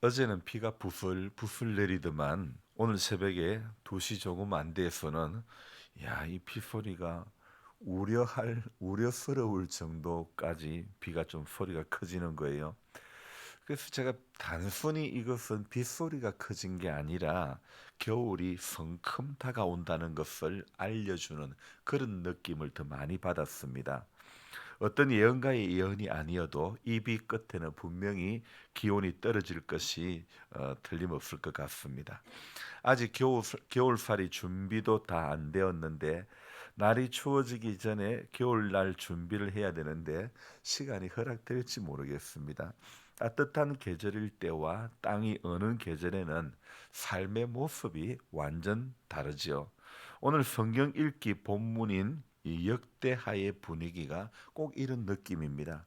어제는 비가 부슬 부슬 내리더만 오늘 새벽에 2시 조금 안 돼서는 야, 이비 소리가 우려할 우려스러울 정도까지 비가 좀 소리가 커지는 거예요. 그래서 제가 단순히 이것은 빗소리가 커진 게 아니라 겨울이 성큼 다가온다는 것을 알려주는 그런 느낌을 더 많이 받았습니다. 어떤 예언가의 예언이 아니어도 이비 끝에는 분명히 기온이 떨어질 것이 어, 틀림없을 것 같습니다. 아직 겨울, 겨울살이 준비도 다 안 되었는데 날이 추워지기 전에 겨울날 준비를 해야 되는데 시간이 허락될지 모르겠습니다. 따뜻한 계절일 때와 땅이 어느 계절에는 삶의 모습이 완전 다르지요. 오늘 성경 읽기 본문인 이 역대하의 분위기가 꼭 이런 느낌입니다.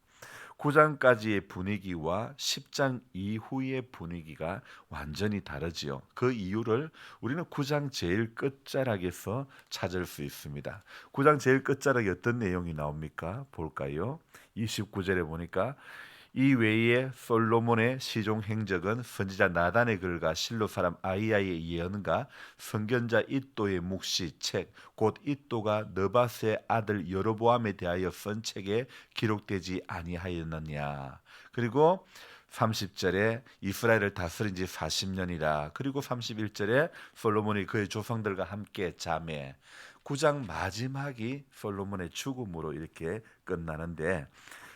9장까지의 분위기와 10장 이후의 분위기가 완전히 다르지요. 그 이유를 우리는 9장 제일 끝자락에서 찾을 수 있습니다. 9장 제일 끝자락에 어떤 내용이 나옵니까? 볼까요? 29절에 보니까 이 외에 솔로몬의 시종 행적은 선지자 나단의 글과 실로 사람 아이야의 예언과 선견자 이또의 묵시 책 곧 이또가 너바스의 아들 여로보암에 대하여 쓴 책에 기록되지 아니하였느냐. 그리고 30절에 이스라엘을 다스린 지 40년이라. 그리고 31절에 솔로몬이 그의 조상들과 함께 잠에 9장 마지막이 솔로몬의 죽음으로 이렇게 끝나는데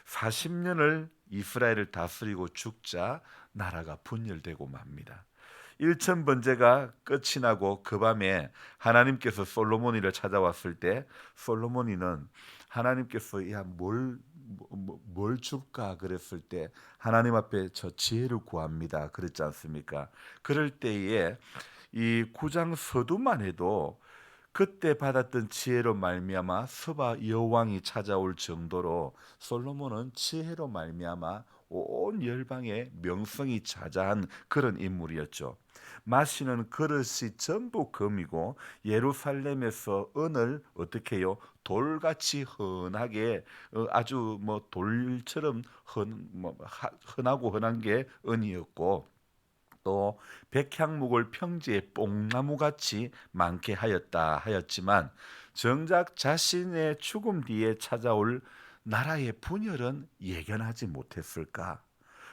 40년을 이스라엘을 다스리고 죽자 나라가 분열되고 맙니다. 1천 번제가 끝이 나고 그 밤에 하나님께서 솔로몬이를 찾아왔을 때 솔로몬이는 하나님께서 야뭘 뭐, 뭘 줄까 그랬을 때 하나님 앞에 저 지혜를 구합니다. 그랬지 않습니까? 그럴 때에 이 구장 서두만 해도 그때 받았던 지혜로 말미암아 서바 여왕이 찾아올 정도로 솔로몬은 지혜로 말미암아 온 열방의 명성이 자자한 그런 인물이었죠. 마시는 그릇이 전부 금이고 예루살렘에서 은을 어떻게 해요? 돌같이 흔하게 어, 아주 뭐 돌처럼 흔, 뭐 흔하고 흔한 게 은이었고 또 백향목을 평지에 뽕나무같이 많게 하였다 하였지만 정작 자신의 죽음 뒤에 찾아올 나라의 분열은 예견하지 못했을까?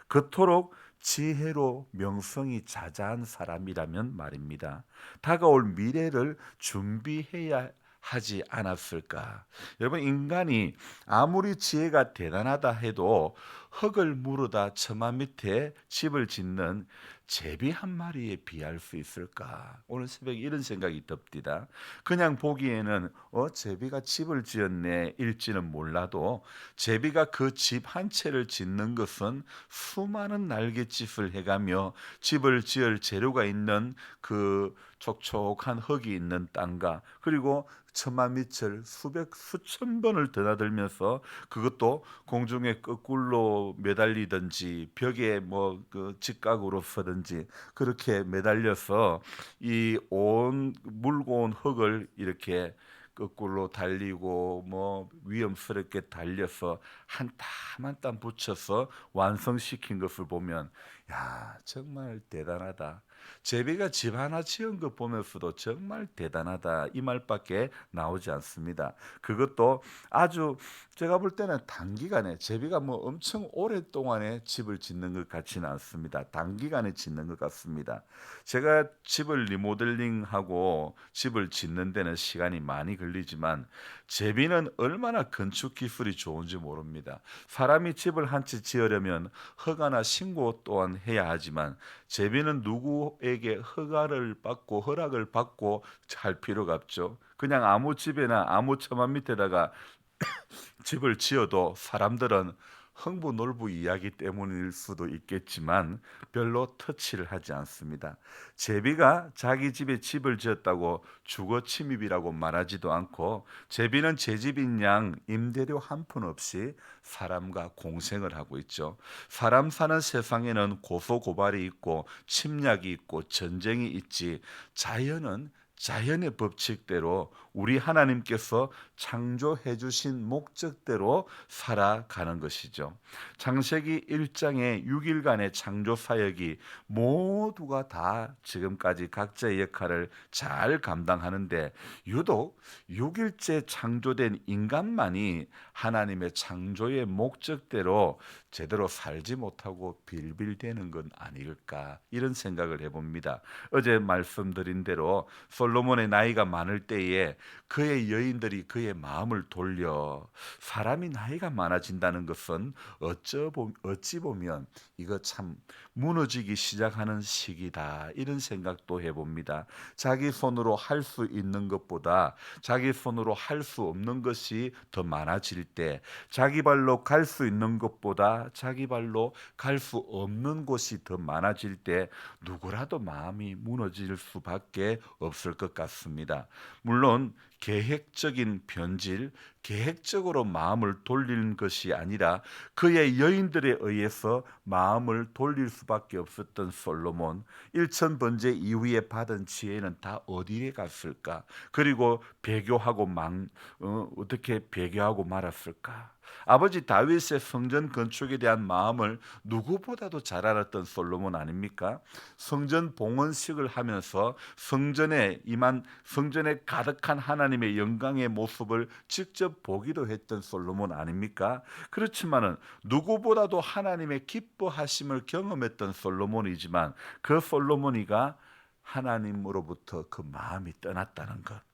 그토록 지혜로 명성이 자자한 사람이라면 말입니다. 다가올 미래를 준비해야 하지 않았을까? 여러분 인간이 아무리 지혜가 대단하다 해도 흙을 무르다 처마 밑에 집을 짓는 제비 한 마리에 비할 수 있을까? 오늘 새벽에 이런 생각이 듭니다. 그냥 보기에는 어 제비가 집을 지었네 일지는 몰라도 제비가 그 집 한 채를 짓는 것은 수많은 날갯짓을 해가며 집을 지을 재료가 있는 그 촉촉한 흙이 있는 땅과 그리고 천마 밑을 수백 수천 번을 드나들면서 그것도 공중에 거꾸로 매달리든지 벽에 뭐 그 직각으로 서든 지 그렇게 매달려서 이 온 물고 온 흙을 이렇게 거꾸로 달리고 뭐 위험스럽게 달려서 한 땀 한 땀 붙여서 완성시킨 것을 보면 야 정말 대단하다. 제비가 집 하나 지은 것 보면서도 정말 대단하다 이 말밖에 나오지 않습니다. 그것도 아주 제가 볼 때는 단기간에 제비가 뭐 엄청 오랫동안에 집을 짓는 것 같지는 않습니다. 단기간에 짓는 것 같습니다. 제가 집을 리모델링하고 집을 짓는 데는 시간이 많이 걸리지만 제비는 얼마나 건축 기술이 좋은지 모릅니다. 사람이 집을 한 채 지으려면 허가나 신고 또한 해야 하지만 제비는 누구 에게 허가를 받고 허락을 받고 할 필요가 없죠. 그냥 아무 집에나 아무 처마 밑에다가 집을 지어도 사람들은 흥부놀부 이야기 때문일 수도 있겠지만 별로 터치를 하지 않습니다. 제비가 자기 집에 집을 지었다고 주거 침입이라고 말하지도 않고 제비는 제 집인 양 임대료 한 푼 없이 사람과 공생을 하고 있죠. 사람 사는 세상에는 고소 고발이 있고 침략이 있고 전쟁이 있지 자연은 자연의 법칙대로 우리 하나님께서 창조해 주신 목적대로 살아가는 것이죠. 창세기 1장의 6일간의 창조 사역이 모두가 다 지금까지 각자의 역할을 잘 감당하는데 유독 6일째 창조된 인간만이 하나님의 창조의 목적대로 제대로 살지 못하고 빌빌대는 건 아닐까 이런 생각을 해봅니다. 어제 말씀드린 대로 솔로몬의 나이가 많을 때에 그의 여인들이 그의 마음을 돌려 사람이 나이가 많아진다는 것은 어찌 보면 이거 참 무너지기 시작하는 시기다 이런 생각도 해봅니다. 자기 손으로 할 수 있는 것보다 자기 손으로 할 수 없는 것이 더 많아질 때 자기 발로 갈 수 있는 것보다 자기 발로 갈 수 없는 곳이 더 많아질 때 누구라도 마음이 무너질 수밖에 없을 것 같습니다. 물론 계획적인 변질, 계획적으로 마음을 돌리는 것이 아니라 그의 여인들에 의해서 마음을 돌릴 수밖에 없었던 솔로몬 1천 번째 이후에 받은 지혜는 다 어디에 갔을까? 그리고 배교하고 망 어, 어떻게 배교하고 말았을까? 아버지 다윗의 성전 건축에 대한 마음을 누구보다도 잘 알았던 솔로몬 아닙니까? 성전 봉헌식을 하면서 성전에 임한 성전에 가득한 하나님의 영광의 모습을 직접 보기도 했던 솔로몬 아닙니까? 그렇지만은 누구보다도 하나님의 기뻐하심을 경험했던 솔로몬이지만 그 솔로몬이가 하나님으로부터 그 마음이 떠났다는 것.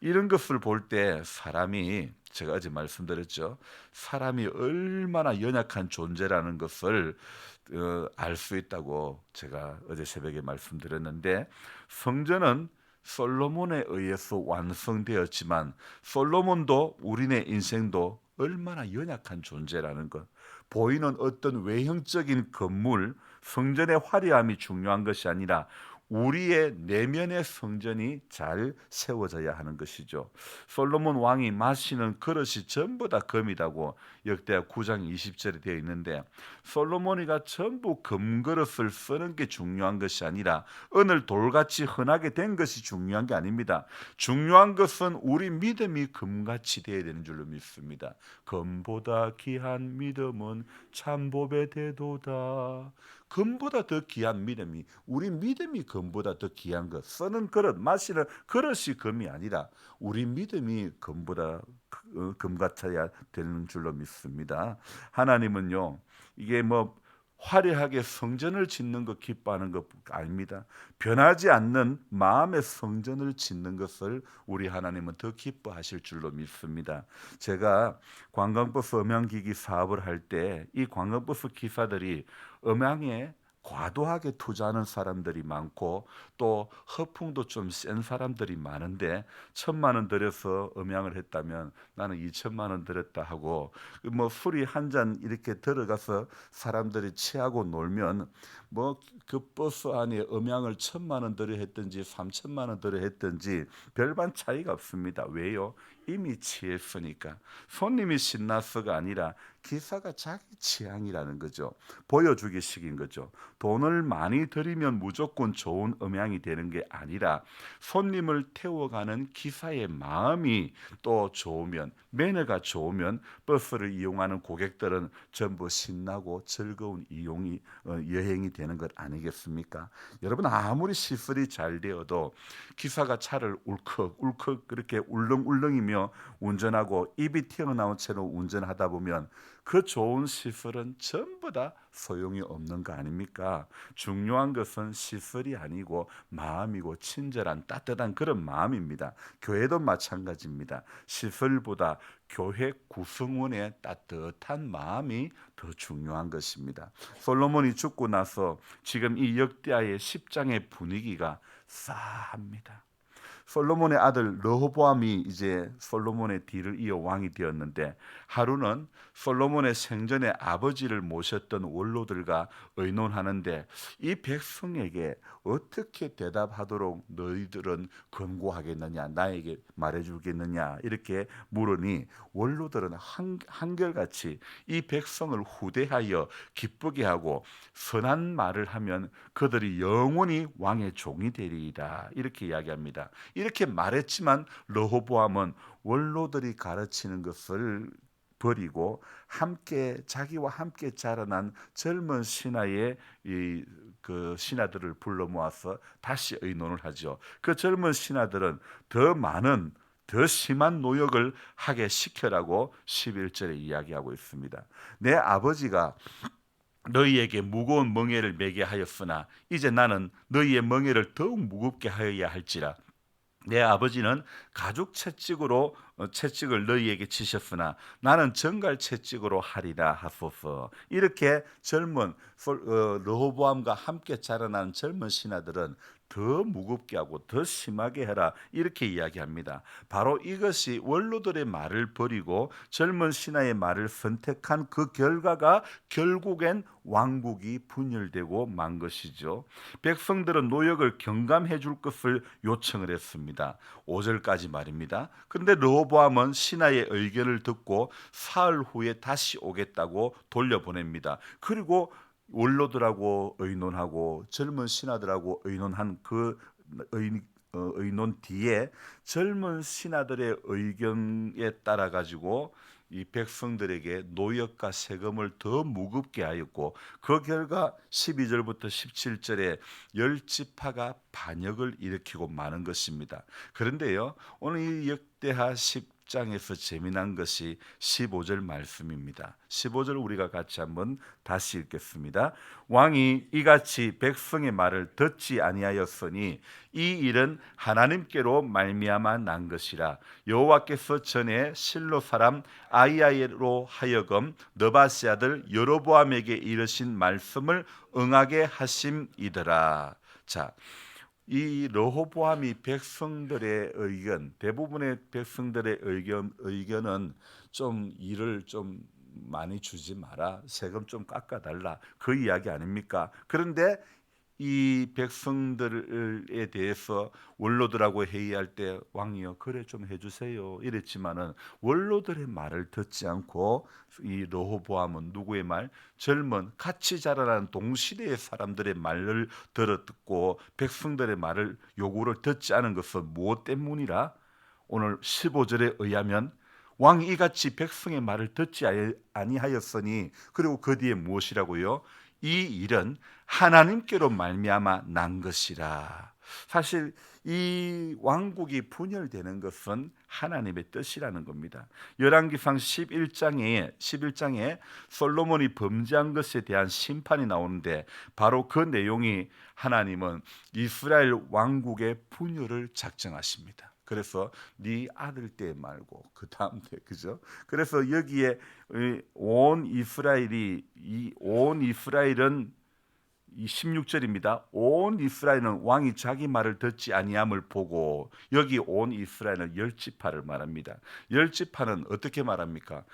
이런 것을 볼 때 사람이 제가 어제 말씀드렸죠. 사람이 얼마나 연약한 존재라는 것을 어, 알수 있다고 제가 어제 새벽에 말씀드렸는데 성전은 솔로몬에 의해서 완성되었지만 솔로몬도 우리네 인생도 얼마나 연약한 존재라는 것. 보이는 어떤 외형적인 건물, 성전의 화려함이 중요한 것이 아니라 우리의 내면의 성전이 잘 세워져야 하는 것이죠. 솔로몬 왕이 마시는 그릇이 전부 다 금이라고 역대하 9장 20절에 되어 있는데 솔로몬이가 전부 금그릇을 쓰는 게 중요한 것이 아니라 오늘 돌같이 흔하게 된 것이 중요한 게 아닙니다. 중요한 것은 우리 믿음이 금같이 되어야 되는 줄로 믿습니다. 금보다 귀한 믿음은 참법의 대도다. 금보다 더 귀한 믿음이 우리 믿음이 금보다 더 귀한 것 쓰는 그릇 마시는 그릇이 금이 아니라 우리 믿음이 금보다 어, 금 같아야 되는 줄로 믿습니다. 하나님은요 이게 뭐 화려하게 성전을 짓는 것 기뻐하는 것 아닙니다. 변하지 않는 마음의 성전을 짓는 것을 우리 하나님은 더 기뻐하실 줄로 믿습니다. 제가 관광버스 음향기기 사업을 할 때 이 관광버스 기사들이 음향에 과도하게 투자하는 사람들이 많고 또 허풍도 좀 센 사람들이 많은데 천만 원 들여서 음향을 했다면 나는 이천만 원 들였다 하고 뭐 술이 한 잔 이렇게 들어가서 사람들이 취하고 놀면 뭐 그 버스 안에 음향을 천만 원 들여 했든지 삼천만 원 들여 했든지 별반 차이가 없습니다. 왜요? 이미 취했으니까 손님이 신나서가 아니라 기사가 자기 취향이라는 거죠. 보여주기식인 거죠. 돈을 많이 들이면 무조건 좋은 음향이 되는 게 아니라 손님을 태워가는 기사의 마음이 또 좋으면 매너가 좋으면 버스를 이용하는 고객들은 전부 신나고 즐거운 이용이 어, 여행이 되는 것 아니겠습니까? 여러분 아무리 시설이 잘 되어도 기사가 차를 울컥 울컥 그렇게 울렁울렁이며 운전하고 입이 튀어나온 채로 운전하다 보면 그 좋은 시설은 전부 다 소용이 없는 거 아닙니까? 중요한 것은 시설이 아니고 마음이고 친절한 따뜻한 그런 마음입니다. 교회도 마찬가지입니다. 시설보다 교회 구성원의 따뜻한 마음이 더 중요한 것입니다. 솔로몬이 죽고 나서 지금 이 역대하의 10장의 분위기가 싸합니다. 솔로몬의 아들 르호보암이 이제 솔로몬의 뒤를 이어 왕이 되었는데 하루는 솔로몬의 생전에 아버지를 모셨던 원로들과 의논하는데 이 백성에게 어떻게 대답하도록 너희들은 권고하겠느냐 나에게 말해주겠느냐 이렇게 물으니 원로들은 한, 한결같이 이 백성을 후대하여 기쁘게 하고 선한 말을 하면 그들이 영원히 왕의 종이 되리이다 이렇게 이야기합니다. 이렇게 말했지만 르호보암은 원로들이 가르치는 것을 버리고 함께 자기와 함께 자라난 젊은 신하의 이 그 신하들을 불러 모아서 다시 의논을 하죠. 그 젊은 신하들은 더 많은 더 심한 노역을 하게 시켜라고 11절에 이야기하고 있습니다. 내 아버지가 너희에게 무거운 멍에를 매게 하였으나 이제 나는 너희의 멍에를 더욱 무겁게 하여야 할지라 내 아버지는 가죽 채찍으로 어, 채찍을 너희에게 치셨으나 나는 정갈 채찍으로 하리라 하소서. 이렇게 젊은 솔- 어, 르호보암과 함께 자라난 젊은 신하들은 더 무겁게 하고 더 심하게 해라 이렇게 이야기합니다. 바로 이것이 원로들의 말을 버리고 젊은 신하의 말을 선택한 그 결과가 결국엔 왕국이 분열되고 만 것이죠. 백성들은 노역을 경감해 줄 것을 요청을 했습니다. 5절까지 말입니다. 그런데 르호보암은 신하의 의견을 듣고 사흘 후에 다시 오겠다고 돌려보냅니다. 그리고 원로들하고 의논하고 젊은 신하들하고 의논한 그 의, 어, 의논 뒤에 젊은 신하들의 의견에 따라 가지고 이 백성들에게 노역과 세금을 더 무겁게 하였고 그 결과 12절부터 17절에 열 지파가 반역을 일으키고 마는 것입니다. 그런데요. 오늘 이 역대하 10 장에서 재미난 것이 15절 말씀입니다. 15절 우리가 같이 한번 다시 읽겠습니다. 왕이 이같이 백성의 말을 듣지 아니하였으니 이 일은 하나님께로 말미암아 난 것이라 여호와께서 전에 실로 사람 아이야로 하여금 너바시 아들 여로보암에게 이르신 말씀을 응하게 하심이더라. 자, 이 르호보암이 백성들의 의견, 대부분의 백성들의 의견 의견은 좀 일을 좀 많이 주지 마라, 세금 좀 깎아달라 그 이야기 아닙니까? 그런데 이 백성들에 대해서 원로들하고 회의할 때 왕이여 그래 좀 해주세요. 이랬지만은 원로들의 말을 듣지 않고 이 르호보암은 누구의 말? 젊은 같이 자라난 동시대의 사람들의 말을 들어 듣고 백성들의 말을 요구를 듣지 않은 것은 무엇 때문이라? 오늘 15절에 의하면 왕이 이같이 백성의 말을 듣지 아니하였으니 그리고 그 뒤에 무엇이라고요? 이 일은 하나님께로 말미암아 난 것이라. 사실 이 왕국이 분열되는 것은 하나님의 뜻이라는 겁니다. 열왕기상 11장에 11장에 솔로몬이 범죄한 것에 대한 심판이 나오는데 바로 그 내용이 하나님은 이스라엘 왕국의 분열을 작정하십니다. 그래서 네 아들 때 말고 그 다음 때 그죠? 그래서 여기에 온 이스라엘이 이 온 이스라엘은 이 16절입니다. 온 이스라엘은 왕이 자기 말을 듣지 아니함을 보고 여기 온 이스라엘은 열 지파를 말합니다. 열 지파는 어떻게 말합니까?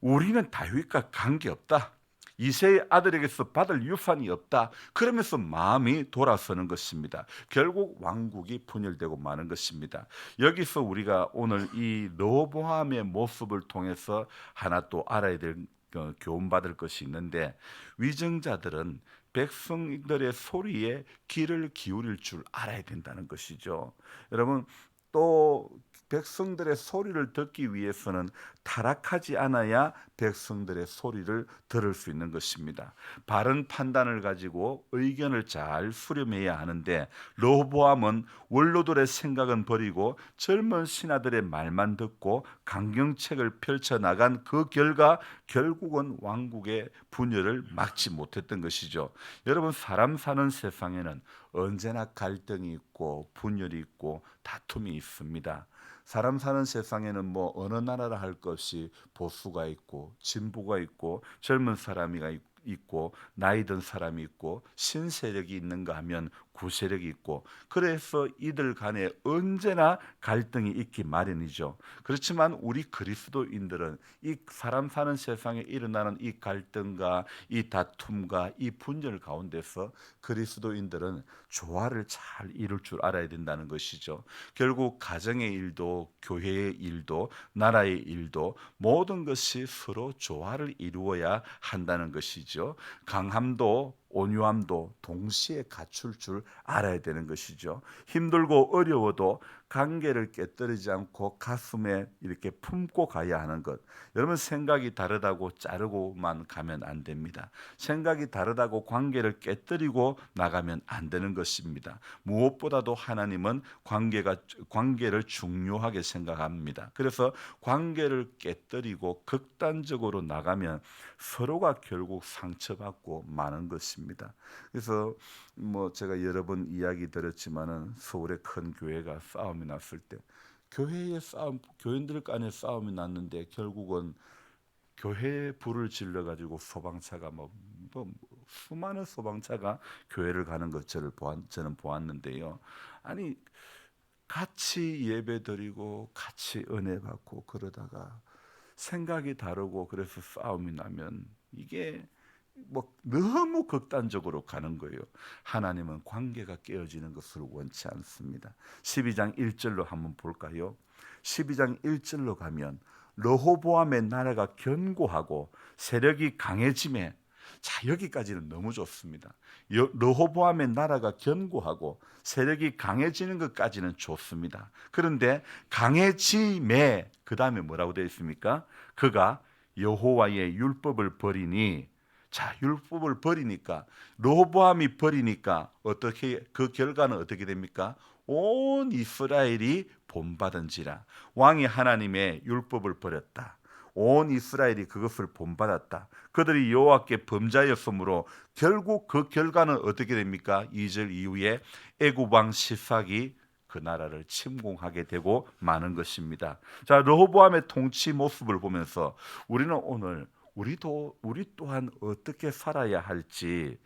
우리는 다윗과 관계 없다. 이세의 아들에게서 받을 유산이 없다. 그러면서 마음이 돌아서는 것입니다. 결국 왕국이 분열되고 마는 것입니다. 여기서 우리가 오늘 이 르호보암의 모습을 통해서 하나 또 알아야 될 어, 교훈 받을 것이 있는데 위정자들은 백성들의 소리에 귀를 기울일 줄 알아야 된다는 것이죠. 여러분 또 백성들의 소리를 듣기 위해서는 타락하지 않아야 백성들의 소리를 들을 수 있는 것입니다. 바른 판단을 가지고 의견을 잘 수렴해야 하는데 로보암은 원로들의 생각은 버리고 젊은 신하들의 말만 듣고 강경책을 펼쳐 나간 그 결과 결국은 왕국의 분열을 막지 못했던 것이죠. 여러분 사람 사는 세상에는 언제나 갈등이 있고 분열이 있고 다툼이 있습니다. 사람 사는 세상에는 뭐 어느 나라라 할 것이 보수가 있고 진보가 있고 젊은 사람이 있고 나이 든 사람이 있고 신세력이 있는가 하면 구세력이 있고 그래서 이들 간에 언제나 갈등이 있기 마련이죠. 그렇지만 우리 그리스도인들은 이 사람 사는 세상에 일어나는 이 갈등과 이 다툼과 이 분열 가운데서 그리스도인들은 조화를 잘 이룰 줄 알아야 된다는 것이죠. 결국 가정의 일도 교회의 일도 나라의 일도 모든 것이 서로 조화를 이루어야 한다는 것이죠. 강함도 온유함도 동시에 갖출 줄 알아야 되는 것이죠. 힘들고 어려워도 관계를 깨뜨리지 않고 가슴에 이렇게 품고 가야 하는 것. 여러분 생각이 다르다고 자르고만 가면 안 됩니다. 생각이 다르다고 관계를 깨뜨리고 나가면 안 되는 것입니다. 무엇보다도 하나님은 관계가 관계를 중요하게 생각합니다. 그래서 관계를 깨뜨리고 극단적으로 나가면 서로가 결국 상처받고 마는 것입니다. 그래서 뭐 제가 여러 번 이야기 들었지만은 서울의 큰 교회가 싸움이 났을 때 교회의 싸움 교인들 간의 싸움이 났는데 결국은 교회에 불을 질러 가지고 소방차가 뭐, 뭐 수많은 소방차가 교회를 가는 것 저를 보았, 저는 보았는데요. 아니 같이 예배 드리고 같이 은혜 받고 그러다가 생각이 다르고 그래서 싸움이 나면 이게 뭐 너무 극단적으로 가는 거예요. 하나님은 관계가 깨어지는 것을 원치 않습니다. 12장 1절로 한번 볼까요? 12장 1절로 가면 러호보암의 나라가 견고하고 세력이 강해짐에 자 여기까지는 너무 좋습니다. 러호보암의 나라가 견고하고 세력이 강해지는 것까지는 좋습니다. 그런데 강해짐에 그 다음에 뭐라고 되어 있습니까? 그가 여호와의 율법을 버리니 자 율법을 버리니까 로보암이 버리니까 어떻게 그 결과는 어떻게 됩니까? 온 이스라엘이 본받은지라 왕이 하나님의 율법을 버렸다. 온 이스라엘이 그것을 본받았다. 그들이 여호와께 범자였으므로 결국 그 결과는 어떻게 됩니까? 2절 이후에 애굽 왕 시삭이 그 나라를 침공하게 되고 마는 것입니다. 자, 르호보암의 통치 모습을 보면서 우리는 오늘 우리도 우리 또한 어떻게 살아야 할지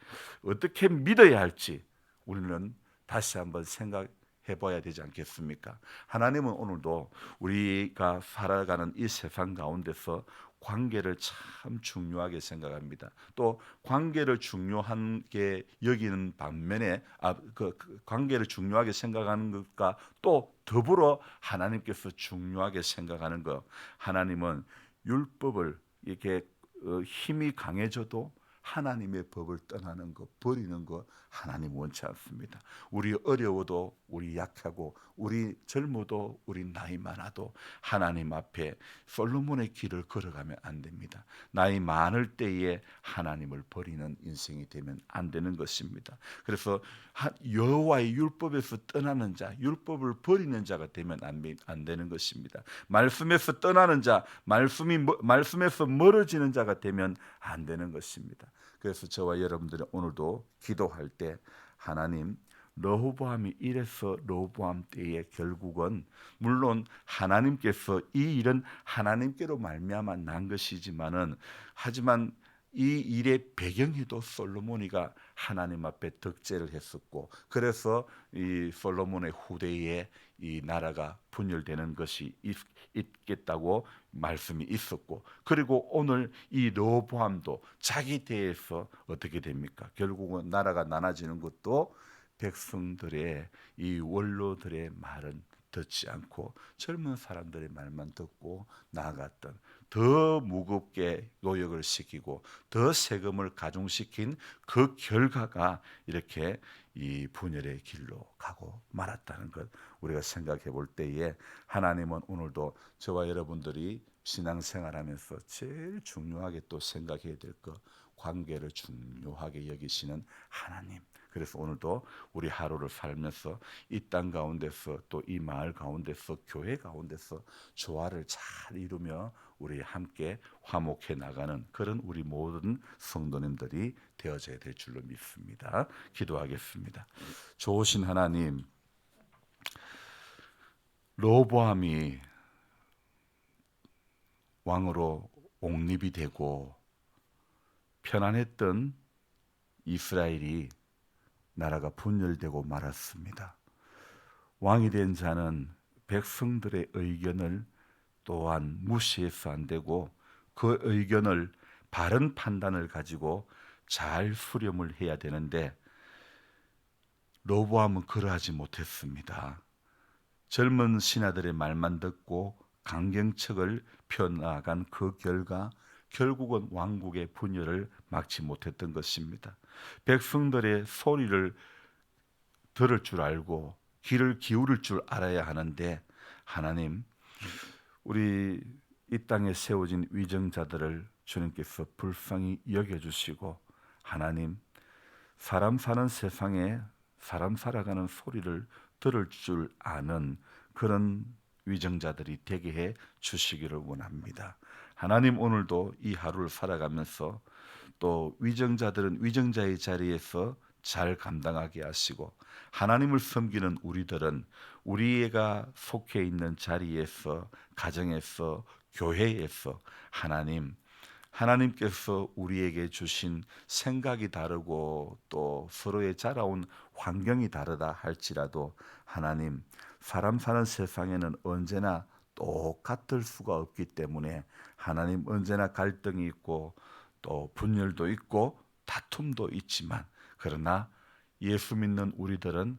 어떻게 믿어야 할지 우리는 다시 한번 생각해 봐야 되지 않겠습니까? 하나님은 오늘도 우리가 살아가는 이 세상 가운데서 관계를 참 중요하게 생각합니다. 또 관계를 중요한 게 여기는 반면에 아, 그, 그 관계를 중요하게 생각하는 것과 또 더불어 하나님께서 중요하게 생각하는 것. 하나님은 율법을 이렇게 어, 힘이 강해져도 하나님의 법을 떠나는 것, 버리는 것 하나님 원치 않습니다. 우리 어려워도 우리 약하고 우리 젊어도 우리 나이 많아도 하나님 앞에 솔로몬의 길을 걸어가면 안 됩니다. 나이 많을 때에 하나님을 버리는 인생이 되면 안 되는 것입니다. 그래서 여호와의 율법에서 떠나는 자, 율법을 버리는 자가 되면 안, 안 되는 것입니다. 말씀에서 떠나는 자, 말씀이 말씀에서 멀어지는 자가 되면 안 되는 것입니다. 그래서 저와 여러분들이 오늘도 기도할 때 하나님 러호보암이 이래서 러호보암 때에 결국은 물론 하나님께서 이 일은 하나님께로 말미암아 난 것이지만은 하지만 이 일의 배경에도 솔로몬이가 하나님 앞에 덕제를 했었고 그래서 이 솔로몬의 후대에 이 나라가 분열되는 것이 있, 겠다고 말씀이 있었고 그리고 오늘 이 로보암도 자기 대에서 어떻게 됩니까? 결국은 나라가 나눠지는 것도 백성들의 이 원로들의 말은 듣지 않고 젊은 사람들의 말만 듣고 나아갔던 더 무겁게 노역을 시키고 더 세금을 가중시킨 그 결과가 이렇게 이 분열의 길로 가고 말았다는 것 우리가 생각해 볼 때에 하나님은 오늘도 저와 여러분들이 신앙생활하면서 제일 중요하게 또 생각해야 될 것 관계를 중요하게 여기시는 하나님 그래서 오늘도 우리 하루를 살면서 이 땅 가운데서 또 이 마을 가운데서 교회 가운데서 조화를 잘 이루며 우리 함께 화목해 나가는 그런 우리 모든 성도님들이 되어져야 될 줄로 믿습니다. 기도하겠습니다. 좋으신 하나님, 로보암이 왕으로 옹립이 되고 편안했던 이스라엘이 나라가 분열되고 말았습니다. 왕이 된 자는 백성들의 의견을 또한 무시해서 안 되고 그 의견을 바른 판단을 가지고 잘 수렴을 해야 되는데 로보암은 그러하지 못했습니다. 젊은 신하들의 말만 듣고 강경책을 펴나간 그 결과 결국은 왕국의 분열을 막지 못했던 것입니다. 백성들의 소리를 들을 줄 알고 귀를 기울일 줄 알아야 하는데 하나님 우리 이 땅에 세워진 위정자들을 주님께서 불쌍히 여겨 주시고 하나님 사람 사는 세상에 사람 살아가는 소리를 들을 줄 아는 그런 위정자들이 되게 해 주시기를 원합니다. 하나님 오늘도 이 하루를 살아가면서 또 위정자들은 위정자의 자리에서 잘 감당하게 하시고 하나님을 섬기는 우리들은 우리가 속해 있는 자리에서 가정에서 교회에서 하나님 하나님께서 우리에게 주신 생각이 다르고 또 서로의 자라온 환경이 다르다 할지라도 하나님 사람 사는 세상에는 언제나 똑같을 수가 없기 때문에 하나님 언제나 갈등이 있고 또 분열도 있고 다툼도 있지만 그러나 예수 믿는 우리들은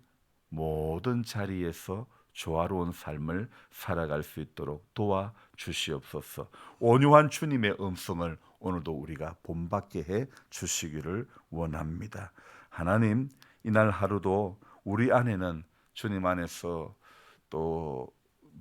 모든 자리에서 조화로운 삶을 살아갈 수 있도록 도와 주시옵소서. 온유한 주님의 음성을 오늘도 우리가 본받게 해 주시기를 원합니다. 하나님, 이날 하루도 우리 안에는 주님 안에서 또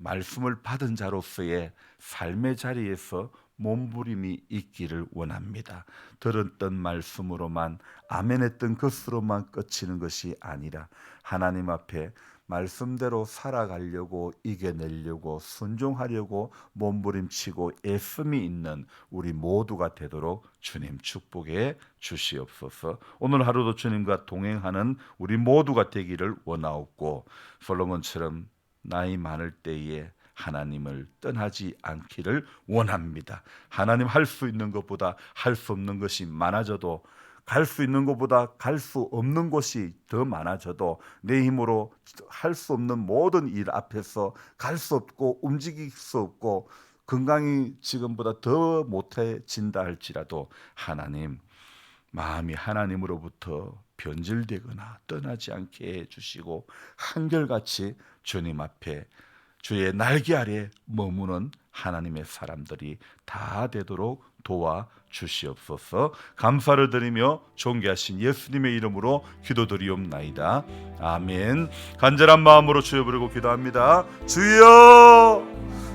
말씀을 받은 자로서의 삶의 자리에서 몸부림이 있기를 원합니다. 들었던 말씀으로만 아멘했던 것으로만 끝이는 것이 아니라 하나님 앞에 말씀대로 살아가려고 이겨내려고 순종하려고 몸부림치고 애씀이 있는 우리 모두가 되도록 주님 축복해 주시옵소서. 오늘 하루도 주님과 동행하는 우리 모두가 되기를 원하옵고 솔로몬처럼 나이 많을 때에 하나님을 떠나지 않기를 원합니다. 하나님 할 수 있는 것보다 할 수 없는 것이 많아져도 갈 수 있는 것보다 갈 수 없는 곳이 더 많아져도 내 힘으로 할 수 없는 모든 일 앞에서 갈 수 없고 움직일 수 없고 건강이 지금보다 더 못해진다 할지라도 하나님 마음이 하나님으로부터 변질되거나 떠나지 않게 해주시고 한결같이 주님 앞에 주의 날개 아래 머무는 하나님의 사람들이 다 되도록 도와 주시옵소서. 감사를 드리며 존귀하신 예수님의 이름으로 기도드리옵나이다. 아멘. 간절한 마음으로 주여 부르고 기도합니다. 주여,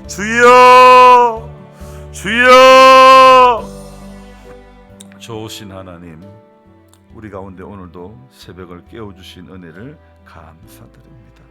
주여, 주여. 좋으신 하나님, 우리 가운데 오늘도 새벽을 깨워 주신 은혜를 감사드립니다.